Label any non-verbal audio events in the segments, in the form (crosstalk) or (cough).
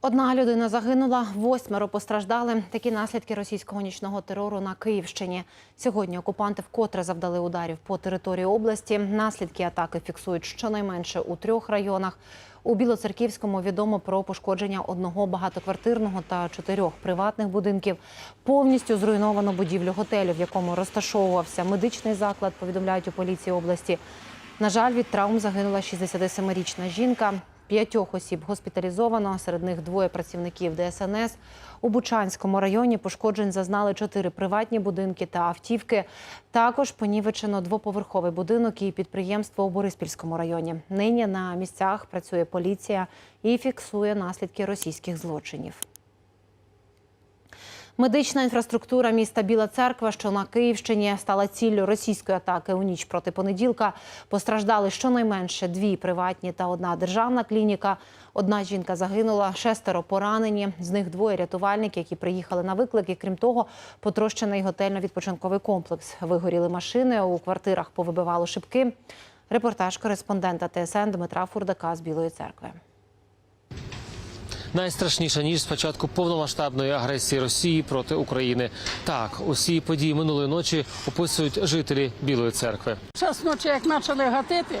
Одна людина загинула, восьмеро постраждали. Такі наслідки російського нічного терору на Київщині. Сьогодні окупанти вкотре завдали ударів по території області. Наслідки атаки фіксують щонайменше у трьох районах. У Білоцерківському відомо про пошкодження одного багатоквартирного та чотирьох приватних будинків. Повністю зруйновано будівлю готелю, в якому розташовувався медичний заклад. Повідомляють у поліції області. На жаль, від травм загинула 67-річна жінка. П'ятьох осіб госпіталізовано, серед них двоє працівників ДСНС. У Бучанському районі пошкоджень зазнали чотири приватні будинки та автівки. Також понівечено двоповерховий будинок і підприємство у Бориспільському районі. Нині на місцях працює поліція і фіксує наслідки російських злочинів. Медична інфраструктура міста Біла Церква, що на Київщині, стала ціллю російської атаки у ніч проти понеділка. Постраждали щонайменше дві приватні та одна державна клініка. Одна жінка загинула, шестеро поранені. З них двоє рятувальники, які приїхали на виклик. І крім того, потрощений готельно-відпочинковий комплекс. Вигоріли машини у квартирах, повибивало шибки. Репортаж кореспондента ТСН Дмитра Фурдака з Білої церкви. Найстрашніша ніж з початку повномасштабної агресії Росії проти України. Так, усі події минулої ночі описують жителі Білої церкви. Час ночі, як почали гатити,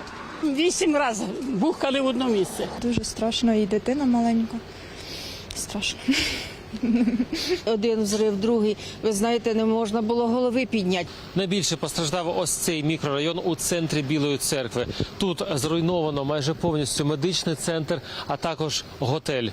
вісім разів бухкали в одне місце. Дуже страшно, і дитина маленька. Страшно. (laughs) Один взрив, другий. Ви знаєте, не можна було голови підняти. Найбільше постраждав ось цей мікрорайон у центрі Білої церкви. Тут зруйновано майже повністю медичний центр, а також готель.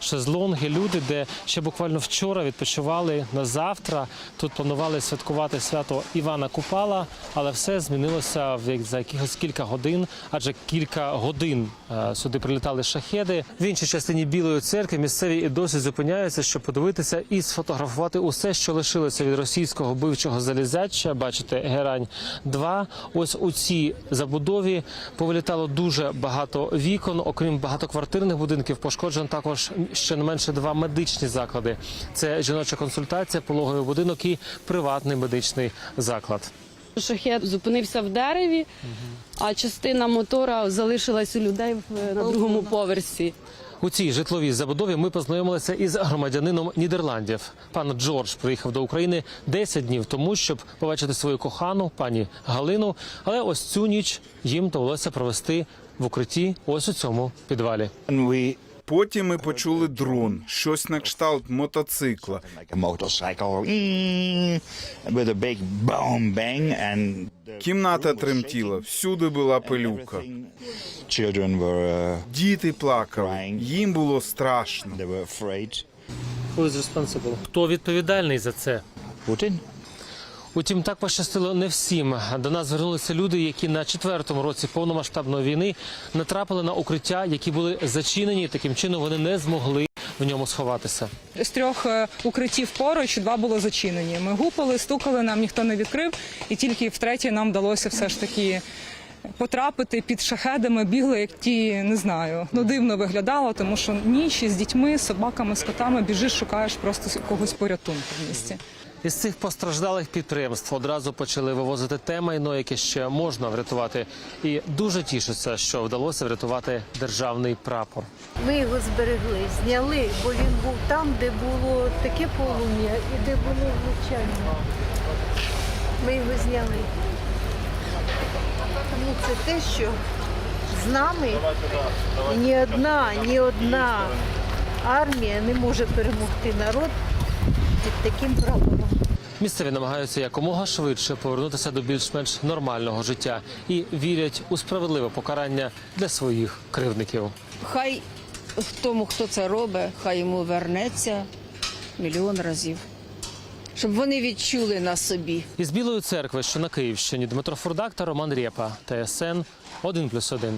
Шезлонги, люди, де ще буквально вчора відпочивали на завтра. Тут планували святкувати свято Івана Купала, але все змінилося за якихось кілька годин, адже кілька годин е, сюди прилітали шахеди. В іншій частині Білої церкви місцеві і досі зупиняються, щоб подивитися і сфотографувати усе, що лишилося від російського бивчого залізяча. Бачите, герань 2 Ось у цій забудові повилітало дуже багато вікон. Окрім багатоквартирних будинків, пошкоджено також ще не менше два медичні заклади. Це жіноча консультація, пологовий будинок і приватний медичний заклад. Шахет зупинився в дереві, а частина мотора залишилась у людей в- на другому поверсі. У цій житловій забудові ми познайомилися із громадянином Нідерландів. Пан Джордж приїхав до України 10 днів тому, щоб побачити свою кохану пані Галину. Але ось цю ніч їм довелося провести в укритті ось у цьому підвалі. Потім ми почули дрон, щось на кшталт мотоцикла. Кімната тремтіла, всюди була пилюка. uh, Діти плакали, їм було страшно. Хто відповідальний за це? Putin. Утім, так пощастило не всім. До нас звернулися люди, які на четвертому році повномасштабної війни натрапили на укриття, які були зачинені. Таким чином вони не змогли в ньому сховатися. З трьох е, укриттів поруч два було зачинені. Ми гупали, стукали, нам ніхто не відкрив, і тільки втретє нам вдалося все ж таки потрапити під шахедами, бігли, як ті, не знаю. Ну дивно виглядало, тому що ніч з дітьми, собаками, з котами біжиш, шукаєш просто когось порятунку в місті. Із цих постраждалих підприємств одразу почали вивозити те майно, яке ще можна врятувати, і дуже тішиться, що вдалося врятувати державний прапор. Ми його зберегли, зняли, бо він був там, де було таке полум'я і де було влучання. Ми його зняли. Тому це те, що з нами ні одна, ні одна армія не може перемогти народ під таким прапором. Місцеві намагаються якомога швидше повернутися до більш-менш нормального життя і вірять у справедливе покарання для своїх кривдників. Хай тому, хто це робить, хай йому вернеться мільйон разів. Щоб вони відчули на собі. Із Білої церкви, що на Київщині, Дмитро Фурдак та Роман Рєпа, ТСН 1+,1.